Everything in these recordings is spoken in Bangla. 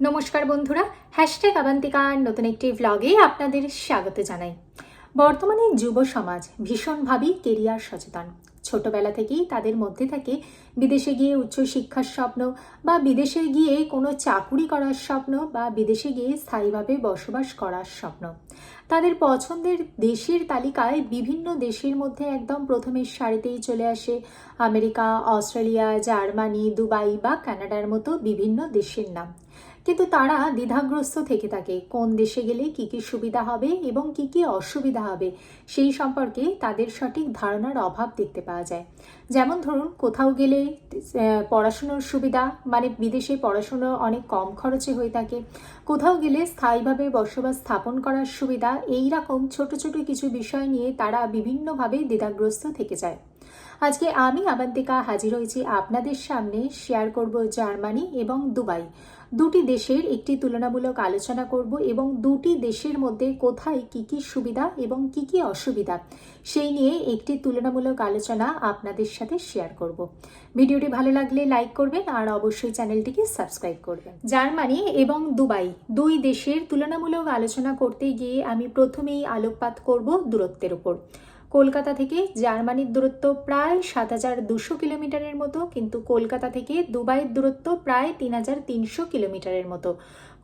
নমস্কার বন্ধুরা হ্যাশট্যাগ আবান্তিকার নতুন একটি ভ্লগে আপনাদের স্বাগত জানাই। বর্তমানে যুব সমাজ ভীষণভাবেই কেরিয়ার সচেতন। ছোটবেলা থেকেই তাদের মধ্যে থাকে বিদেশে গিয়ে উচ্চশিক্ষার স্বপ্ন বা বিদেশে গিয়ে কোনো চাকুরি করার স্বপ্ন বা বিদেশে গিয়ে স্থায়ীভাবে বসবাস করার স্বপ্ন। তাদের পছন্দের দেশের তালিকায় বিভিন্ন দেশের মধ্যে একদম প্রথমের সারিতেই চলে আসে। আমেরিকা, অস্ট্রেলিয়া, জার্মানি, দুবাই বা কানাডার মতো বিভিন্ন দেশের নাম। কিন্তু তারা দ্বিধাগ্রস্ত থেকে থাকে। কোন দেশে গেলে কি কি সুবিধা হবে এবং কি কি অসুবিধা হবে, সেই সম্পর্কে তাদের সঠিক ধারণার অভাব দেখতে পাওয়া যায়। যেমন ধরুন, কোথাও গেলে পড়াশুনোর সুবিধা মানে বিদেশে পড়াশুনো অনেক কম খরচে হয়ে থাকে। কোথাও গেলে স্থায়ীভাবে বসবাস স্থাপন করার সুবিধা, এই রকম ছোট ছোট কিছু বিষয় নিয়ে তারা বিভিন্নভাবে দ্বিধাগ্রস্ত থেকে যায়। আজকে আমি আবান্তিকা হাজির হয়েছি আপনাদের সামনে। শেয়ার করব জার্মানি এবং দুবাই। দুটি দেশের একটি তুলনামূলক আলোচনা করব এবং দুটি দেশের মধ্যে কোথায় কি কি সুবিধা এবং কি কি অসুবিধা, সেই নিয়ে একটি তুলনামূলক আলোচনা আপনাদের সাথে শেয়ার করব। ভিডিওটি ভালো লাগলে লাইক করবেন আর অবশ্যই চ্যানেলটিকে সাবস্ক্রাইব করবেন। জার্মানি এবং দুবাই, দুই দেশের তুলনামূলক আলোচনা করতে গিয়ে আমি প্রথমেই আলোকপাত করব দূরত্বের উপর। কলকাতা থেকে জার্মানির দূরত্ব প্রায় সাত হাজার দুশো কিলোমিটারের মতো, কিন্তু কলকাতা থেকে দুবাইয়ের দূরত্ব প্রায় তিন হাজার তিনশো কিলোমিটারের মতো।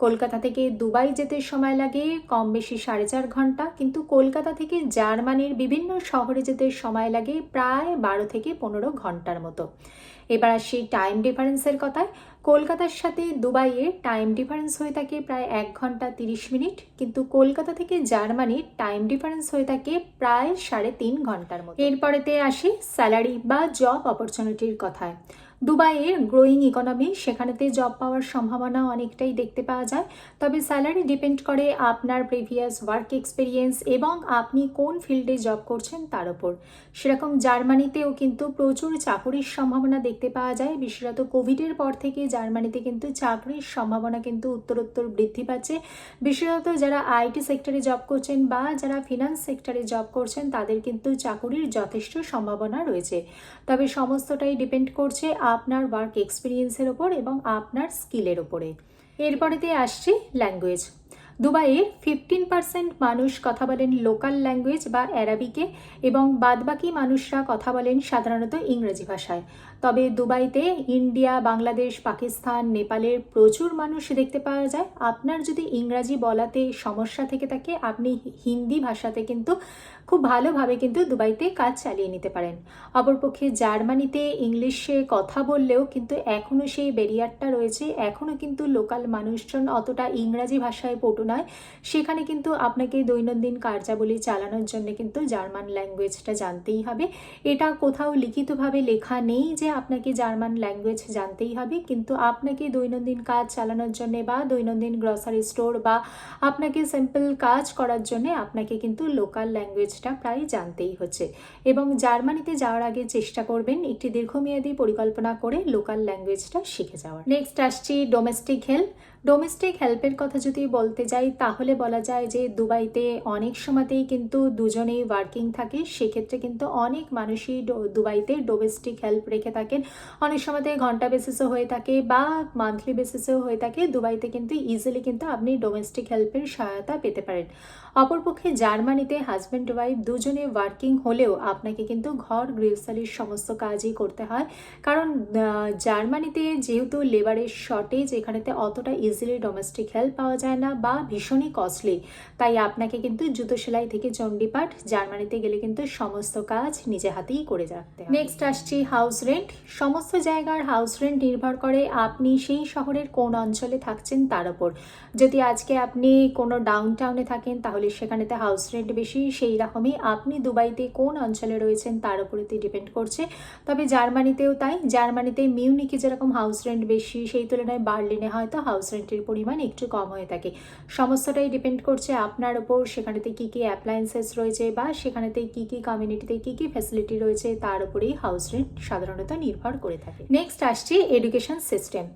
কলকাতা থেকে দুবাই যেতে সময় লাগে কম বেশি সাড়ে চার ঘণ্টা, কিন্তু কলকাতা থেকে জার্মানির বিভিন্ন শহরে যেতে সময় লাগে প্রায় বারো থেকে পনেরো ঘণ্টার মতো। এবার আসি টাইম ডিফারেন্সের কথায়। কলকাতার সাথে দুবাইয়ের টাইম ডিফারেন্স হয়ে থাকে প্রায় এক ঘণ্টা তিরিশ মিনিট, কিন্তু কলকাতা থেকে জার্মানির টাইম ডিফারেন্স হয়ে থাকে প্রায় সাড়ে তিন ঘণ্টার মতো। এরপরেতে আসি স্যালারি বা জব অপরচুনিটির কথায়। দুবাইয়ের গ্রোয়িং ইকোনমি, সেখানেতে জব পাওয়ার সম্ভাবনা অনেকটাই দেখতে পাওয়া যায়। তবে স্যালারি ডিপেন্ড করে আপনার প্রিভিয়াস ওয়ার্ক এক্সপিরিয়েন্স এবং আপনি কোন ফিল্ডে জব করছেন তার উপর সেরকম জার্মানিতেও কিন্তু প্রচুর চাকরির সম্ভাবনা দেখতে পাওয়া যায়। বিশেষত কোভিডের পর থেকে জার্মানিতে কিন্তু চাকরির সম্ভাবনা কিন্তু উত্তরোত্তর বৃদ্ধি পাচ্ছে। বিশেষত যারা আইটি সেক্টরে জব করছেন বা যারা ফিনান্স সেক্টরে জব করছেন, তাদের কিন্তু চাকরির যথেষ্ট সম্ভাবনা রয়েছে। তবে সমস্তটাই ডিপেন্ড করছে আপনার ওয়ার্ক এক্সপিরিয়েন্সের ওপর এবং আপনার স্কিলের ওপরে এরপরেতে আসছি ল্যাঙ্গুয়েজ দুবাইয়ের ফিফটিন পার্সেন্ট মানুষ কথা বলেন লোকাল ল্যাঙ্গুয়েজ বা অ্যারাবিকে এবং বাদবাকি মানুষরা কথা বলেন সাধারণত ইংরেজি ভাষায়। তবে দুবাইতে ইন্ডিয়া, বাংলাদেশ, পাকিস্তান, নেপালের প্রচুর মানুষ দেখতে পাওয়া যায়। আপনার যদি ইংরাজি বলাতে সমস্যা থেকে থাকে, আপনি হিন্দি ভাষাতে কিন্তু খুব ভালোভাবে কিন্তু দুবাইতে কাজ চালিয়ে নিতে পারেন। অপরপক্ষে জার্মানিতে ইংলিশে কথা বললেও কিন্তু এখনও সেই ব্যারিয়ারটা রয়েছে। এখনও কিন্তু লোকাল মানুষজন অতটা ইংরাজি ভাষায় পটু নয়, সেখানে কিন্তু আপনাকে দৈনন্দিন কার্যাবলী চালানোর জন্য কিন্তু জার্মান ল্যাঙ্গুয়েজটা জানতেই হবে। এটা কোথাও লিখিতভাবে লেখা নেই যে আপনাকে জার্মান ল্যাঙ্গুয়েজ জানতেই হবে, কিন্তু আপনাকে দৈনন্দিন কাজ চালানোর জন্য বা দৈনন্দিন গ্রসারি স্টোর বা আপনাকে সিম্পল কাজ করার জন্য আপনাকে কিন্তু লোকাল ল্যাঙ্গুয়েজটা প্রায় জানতেই হচ্ছে। এবং জার্মানিতে যাওয়ার আগে চেষ্টা করবেন একটি দীর্ঘমেয়াদী পরিকল্পনা করে লোকাল ল্যাঙ্গুয়েজটা শিখে যাওয়ার। নেক্সট আসছি, ডোমেস্টিক হেল্প ডোমেস্টিক হেল্পের কথা যদি বলতে যাই, তাহলে বলা যায় যে দুবাইতে অনেক সময়তেই কিন্তু দুজনেই ওয়ার্কিং থাকে। সেক্ষেত্রে কিন্তু অনেক মানুষই দুবাইতে ডোমেস্টিক হেল্প রেখে থাকেন। অনেক সময়তে ঘণ্টা বেসিসও হয়ে থাকে বা মান্থলি বেসিসেও হয়ে থাকে। দুবাইতে কিন্তু ইজিলি কিন্তু আপনি ডোমেস্টিক হেল্পের সহায়তা পেতে পারেন। অপরপক্ষে জার্মানিতে হাজব্যান্ড ওয়াইফ দুজনে ওয়ার্কিং হলেও আপনাকে কিন্তু ঘর, গৃহস্থালির সমস্ত কাজই করতে হয়। কারণ জার্মানিতে যেহেতু লেবারের শর্টেজ এখানেতে অতটা ইজিলি ডোমেস্টিক হেল্প পাওয়া যায় না বা ভীষণই কস্টলি তাই আপনাকে কিন্তু জুতো সেলাই থেকে চণ্ডীপাঠ জার্মানিতে গেলে কিন্তু সমস্ত কাজ নিজে হাতেই করে রাখতে নেক্সট আসছি হাউস রেন্ট সমস্ত জায়গার হাউস রেন্ট নির্ভর করে আপনি সেই শহরের কোন অঞ্চলে থাকছেন তার উপর যদি আজকে আপনি কোনো ডাউন টাউনে থাকেন, তাহলে সেখানেতে হাউস রেন্ট বেশি, সেই রকমই। আপনি দুবাইতে কোন অঞ্চলে রয়েছেন তার উপরেতে ডিপেন্ড করছে। তবে জার্মানিতেও তাই। জার্মানিতে মিউনিকে যেরকম হাউস রেন্ট বেশি, সেই তুলনায় বার্লিনে হয়তো হাউস রেন্টের পরিমাণ একটু কম হয়ে থাকে। সমস্তটাই ডিপেন্ড করছে আপনার ওপর সেখানেতে কী কী অ্যাপ্লায়েন্সেস রয়েছে বা সেখানেতে কী কী কমিউনিটিতে কী কী ফ্যাসিলিটি রয়েছে, তার উপরেই হাউস রেন্ট সাধারণত নির্ভর করে থাকে। নেক্সট আসছে এডুকেশন সিস্টেম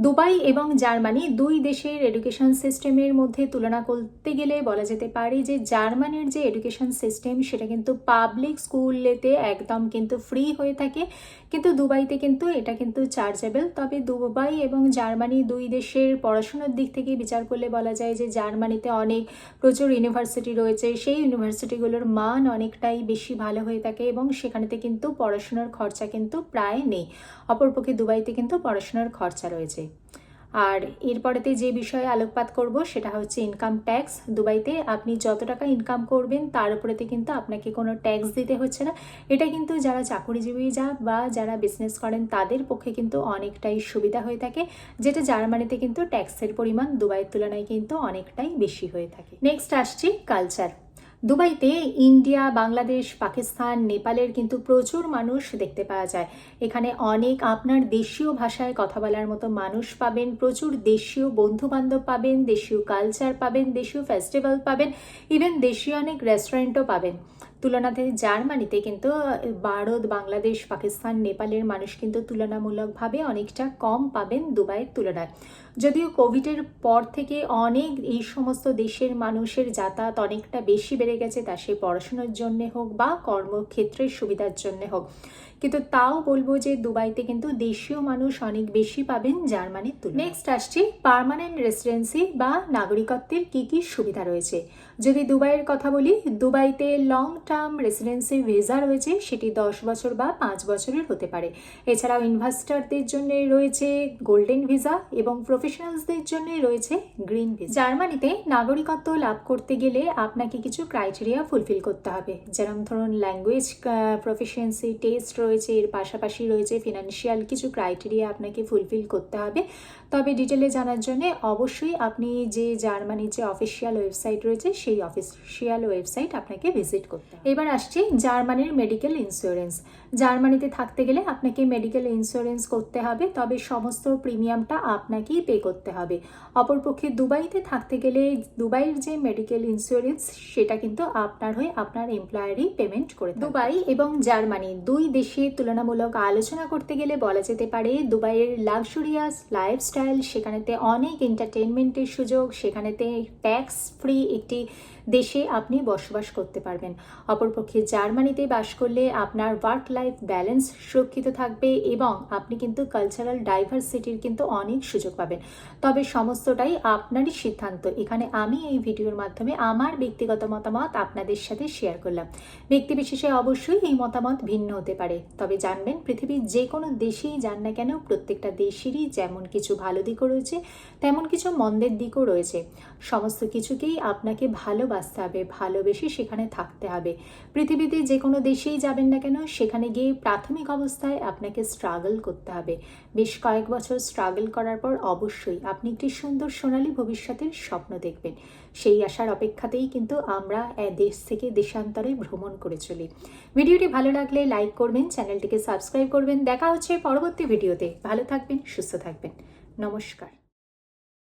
দুবাই এবং জার্মানি দুই দেশের এডুকেশন সিস্টেমের মধ্যে তুলনা করতে গেলে বলা যেতে পারে যে জার্মানির যে এডুকেশন সিস্টেম, সেটা কিন্তু পাবলিক স্কুলেতে একদম কিন্তু ফ্রি হয়ে থাকে। কিন্তু দুবাইতে কিন্তু এটা কিন্তু চার্জেবল। তবে দুবাই এবং জার্মানি দুই দেশের পড়াশোনার দিক থেকে বিচার করলে বলা যায় যে জার্মানিতে অনেক প্রচুর ইউনিভার্সিটি রয়েছে। সেই ইউনিভার্সিটিগুলোর মান অনেকটাই বেশি ভালো হয়ে থাকে এবং সেখানেতে কিন্তু পড়াশোনার খরচা কিন্তু প্রায় নেই। অপরপক্ষে দুবাইতে কিন্তু পড়াশোনার খরচা রয়েছে। আর এরপরেতে যে বিষয়ে আলোকপাত করব সেটা হচ্ছে ইনকাম ট্যাক্স দুবাইতে আপনি যত টাকা ইনকাম করবেন, তার উপরেতে কিন্তু আপনাকে কোনো ট্যাক্স দিতে হচ্ছে না। এটা কিন্তু যারা চাকরিজীবী যা বা যারা বিজনেস করেন, তাদের পক্ষে কিন্তু অনেকটাই সুবিধা হয়ে থাকে, যেটা জার্মানিতে কিন্তু ট্যাক্সের পরিমাণ দুবাইয়ের তুলনায় কিন্তু অনেকটাই বেশি হয়ে থাকে। নেক্সট আসছি কালচার দুবাইতে ইন্ডিয়া, বাংলাদেশ, পাকিস্তান, নেপালের কিন্তু প্রচুর মানুষ দেখতে পাওয়া যায়। এখানে অনেক আপনার দেশীয় ভাষায় কথা বলার মতো মানুষ পাবেন, প্রচুর দেশীয় বন্ধু বান্ধব পাবেন, দেশীয় কালচার পাবেন, দেশীয় ফেস্টিভ্যাল পাবেন ইভেন দেশীয় অনেক রেস্টুরেন্টও পাবেন। তুলনাতে জার্মানিতে কিন্তু, ভারত, বাংলাদেশ, পাকিস্তান, নেপালের মানুষ কিন্তু তুলনামূলকভাবে অনেকটা কম পাবেন দুবাইয়ের তুলনায়। যদিও কোভিডের পর থেকে অনেক এই সমস্ত দেশের মানুষের যাতায়াত অনেকটা বেশি বেড়ে গেছে, তা সে পড়াশোনার জন্যে হোক বা কর্মক্ষেত্রের সুবিধার জন্যে হোক। কিন্তু তাও বলব যে দুবাইতে কিন্তু দেশীয় মানুষ অনেক বেশি পাবেন জার্মানির তুলনায়। নেক্সট আসছি পার্মানেন্ট রেসিডেন্সি বা নাগরিকত্বের কি কি সুবিধা রয়েছে? যদি দুবাইয়ের কথা বলি, দুবাইতে লং টার্ম রেসিডেন্সি ভিসা রয়েছে, সেটি দশ বছর বা পাঁচ বছরের হতে পারে। এছাড়াও ইনভেস্টারদের জন্য রয়েছে গোল্ডেন ভিসা এবং প্রফেশনালসদের জন্য রয়েছে গ্রিন ভিসা জার্মানিতে নাগরিকত্ব লাভ করতে গেলে আপনাকে কিছু ক্রাইটেরিয়া ফুলফিল করতে হবে যেরকম ধরুন ল্যাঙ্গুয়েজ প্রফিসিয়েন্সি টেস্ট রয়েছে এর পাশাপাশি রয়েছে ফিনান্সিয়াল কিছু ক্রাইটেরিয়া আপনাকে ফুলফিল করতে হবে। তবে ডিটেলে জানার জন্য অবশ্যই আপনি যে জার্মানির যে অফিসিয়াল ওয়েবসাইট রয়েছে, সেই অফিসিয়াল ওয়েবসাইট আপনাকে ভিজিট করতে এবার আসছি জার্মানির মেডিকেল ইন্স্যুরেন্স জার্মানিতে থাকতে গেলে আপনাকে মেডিকেল ইন্স্যুরেন্স করতে হবে, তবে সমস্ত প্রিমিয়ামটা আপনাকেই পে করতে হবে। অপরপক্ষে দুবাইতে থাকতে গেলে দুবাইয়ের যে মেডিকেল ইন্স্যুরেন্স সেটা কিন্তু আপনার হয়ে আপনার এমপ্লয়ারই পেমেন্ট করে দুবাই এবং জার্মানি দুই দেশে তুলনামূলক আলোচনা করতে গেলে বলা যেতে পারে, দুবাইয়ের লাক্সুরিয়াস লাইফস্টাইল সেখানেতে অনেক এন্টারটেনমেন্টের সুযোগ, সেখানেতে ট্যাক্স ফ্রি একটি দেশে আপনি বসবাস করতে পারবেন। অপরপক্ষে জার্মানিতে বাস করলে আপনার ওয়ার্ক লাইফ ব্যালেন্স সুরক্ষিত থাকবে এবং আপনি কিন্তু কালচারাল ডাইভার্সিটির কিন্তু অনেক সুযোগ পাবেন। তবে সমস্তটাই আপনারই সিদ্ধান্ত। এখানে আমি এই ভিডিওর মাধ্যমে আমার ব্যক্তিগত মতামত আপনাদের সাথে শেয়ার করলাম। ব্যক্তি বিশেষে অবশ্যই এই মতামত ভিন্ন হতে পারে। তবে জানবেন, পৃথিবীর যে কোনো দেশেই যান না কেন প্রত্যেকটা দেশেরই যেমন কিছু ভালো দিকও রয়েছে, তেমন কিছু মন্দের দিকও রয়েছে। সমস্ত কিছুকেই আপনাকে ভালোবাসতে হবে ভালোবেসে সেখানে থাকতে হবে। পৃথিবীতে যে কোনো দেশেই যাবেন না কেন, সেখানে গিয়ে প্রাথমিক অবস্থায় আপনাকে স্ট্রাগল করতে হবে। বেশ কয়েক বছর স্ট্রাগল করার পর অবশ্যই আপনি একটি সুন্দর সোনালী ভবিষ্যতের স্বপ্ন দেখবেন। সেই আশার অপেক্ষাতেই কিন্তু আমরা দেশ থেকে দেশান্তরে ভ্রমণ করে চলি। ভিডিওটি ভালো লাগলে লাইক করবেন, চ্যানেলটিকে সাবস্ক্রাইব করবেন। দেখা হচ্ছে পরবর্তী ভিডিওতে। ভালো থাকবেন, সুস্থ থাকবেন। নমস্কার।